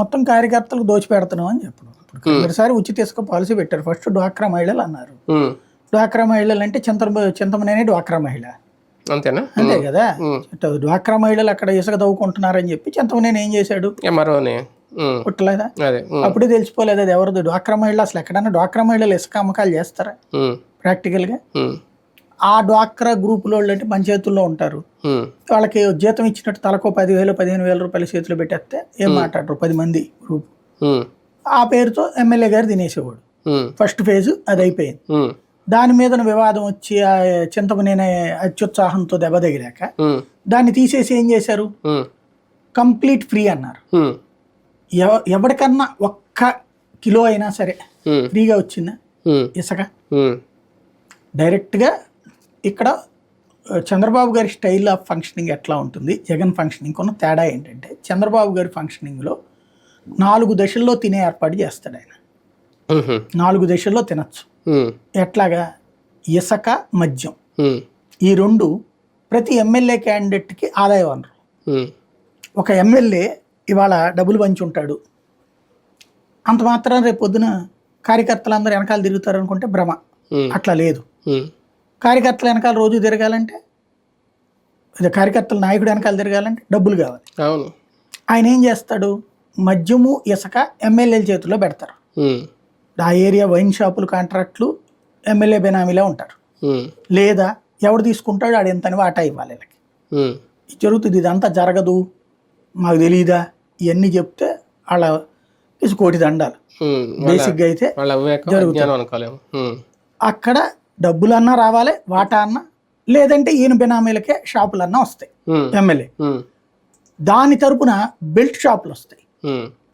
మొత్తం కార్యకర్తలకు దోచి పెడుతున్నాం అని చెప్పడం మొదటిసారి ఉచిత ఇసుక పాలసీ పెట్టారు. ఫస్ట్ డ్వాక్రా మహిళలు అన్నారు. డ్వాక్రా మహిళలు అంటే చింత చింతమనేనే డ్వాక్రా మహిళ. అంతేనా? అంతే కదా? డ్వాక్రా మహిళలు అక్కడ ఇసుక తవ్వుకుంటున్నారని చెప్పి చింతమనేని ఏం చేశాడు. పుట్టలేదా. అప్పుడే తెలిసిపోలేదు అది ఎవరిది? డ్వాక్రా మహిళ అసలు ఎక్కడన్నా డ్వాక్రా మహిళలు ఇసుక అమ్మకాలు చేస్తారా. ప్రాక్టికల్గా. ఆ డ్వాక్రా గ్రూపులో వాళ్ళు అంటే మన చేతుల్లో ఉంటారు. వాళ్ళకి జీతం ఇచ్చినట్టు తలకో పదివేలు పదిహేను వేల రూపాయల చేతిలో పెట్టేస్తే ఏం మాట్లాడరు పది మంది గ్రూప్. ఆ పేరుతో ఎమ్మెల్యే గారు తినేసేవాడు. ఫస్ట్ ఫేజ్ అది అయిపోయింది. దాని మీద వివాదం వచ్చి ఆ చింతమనేనే అత్యుత్సాహంతో దెబ్బ తగిలాక. దాన్ని తీసేసి ఏం చేశారు. కంప్లీట్ ఫ్రీ అన్నారు ఎవరికన్నా ఒక్క కిలో అయినా సరే. ఫ్రీగా వచ్చిందా. ఇసుక. డైరెక్ట్గా ఇక్కడ చంద్రబాబు గారి స్టైల్ ఆఫ్ ఫంక్షనింగ్ ఎట్లా ఉంటుంది జగన్ ఫంక్షనింగ్ ఉన్న తేడా ఏంటంటే చంద్రబాబు గారి ఫంక్షనింగ్లో నాలుగు దశల్లో తినే ఏర్పాటు చేస్తాడు ఆయన. నాలుగు దశల్లో తినచ్చు. ఎట్లాగా ఇసుక మద్యం. ఈ రెండు ప్రతి ఎమ్మెల్యే క్యాండిడేట్కి ఆదాయ వనరు. ఒక ఎమ్మెల్యే ఇవాళ డబ్బులు పంచి ఉంటాడు అంత మాత్రం రేపు పొద్దున కార్యకర్తలందరూ వెనకాల తిరుగుతారు అనుకుంటే భ్రమ. అట్లా లేదు. కార్యకర్తల వెనకాల రోజు తిరగాలంటే అదే కార్యకర్తల నాయకుడు వెనకాల తిరగాలంటే డబ్బులు కావాలి. అవును. ఆయన ఏం చేస్తాడు? మద్యము ఇసుక ఎమ్మెల్యేల చేతుల్లో పెడతారు. ఆ ఏరియా వైన్ షాపులు కాంట్రాక్ట్లు ఎమ్మెల్యే బెనామీలో ఉంటారు. లేదా ఎవడు తీసుకుంటాడు ఆడు ఎంతని వాటా ఇవ్వాలి వీళ్ళకి. జరుగుతుంది ఇదంతా జరగదు మాకు తెలియదా ఇవన్నీ చెప్తే వాళ్ళ కోటి దండాలు. బేసిక్గా అయితే జరుగుతుంది. అక్కడ డబ్బులన్నా రావాలి వాటా అన్నా లేదంటే ఈయన బెనామీలకే షాపులన్నా వస్తాయి. ఎమ్మెల్యే. దాని తరపున బెల్ట్ షాపులు వస్తాయి.